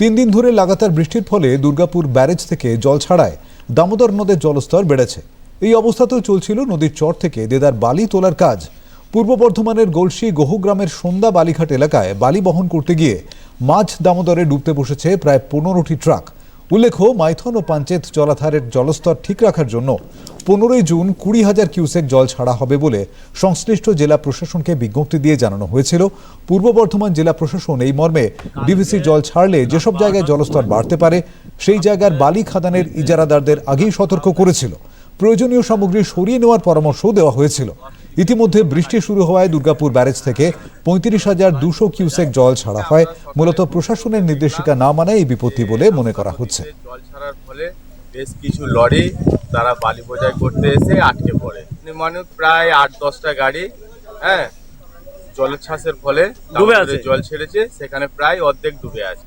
তিন দিন ধরে লাগাতার বৃষ্টির ফলে দুর্গাপুর ব্যারেজ থেকে জল ছাড়ায় দামোদর নদের জলস্তর বেড়েছে। এই অবস্থাতেও চলছিল নদীর চর থেকে দেদার বালি তোলার কাজ। পূর্ব বর্ধমানের গলসি গহুগ্রামের সন্ধ্যা বালিঘাট এলাকায় বালি বহন করতে গিয়ে মাঝ দামোদরে ডুবতে বসেছে প্রায় পনেরোটি ট্রাক। উল্লেখ্য, মাইথন ও পাঞ্চেত জলাধারের জলস্তর ঠিক রাখার জন্য পনেরোই জুন কুড়ি হাজার কিউসেক জল ছাড়া হবে বলে সংশ্লিষ্ট জেলা প্রশাসনকে বিজ্ঞপ্তি দিয়ে জানানো হয়েছিল। পূর্ব বর্ধমান জেলা প্রশাসন এই মর্মে ডিভিসি জল ছাড়লে যেসব জায়গায় জলস্তর বাড়তে পারে, সেই জায়গার বালি খাদানের ইজারাদারদের আগেই সতর্ক করেছিল। প্রয়োজনীয় সামগ্রী সরিয়ে নেওয়ার পরামর্শও দেওয়া হয়েছিল। ইতিমধ্যে বৃষ্টি শুরু হওয়ায় দুর্গাপুর ব্যারেজ থেকে পঁয়ত্রিশ হাজার দুশো কিউসেক জল ছাড়া হয়। মূলত প্রশাসনের নির্দেশিকা না মানায় এই বিপত্তি বলে মনে করা হচ্ছে। বেশ কিছু লরি তারা বালি বোঝাই করতে এসে আটকে পড়ে মানে প্রায় আট দশটা গাড়ি হ্যাঁ জলোচ্ছ্বাসের ফলে ডুবে আছে। জল ছেড়েছে সেখানে প্রায় অর্ধেক ডুবে আছে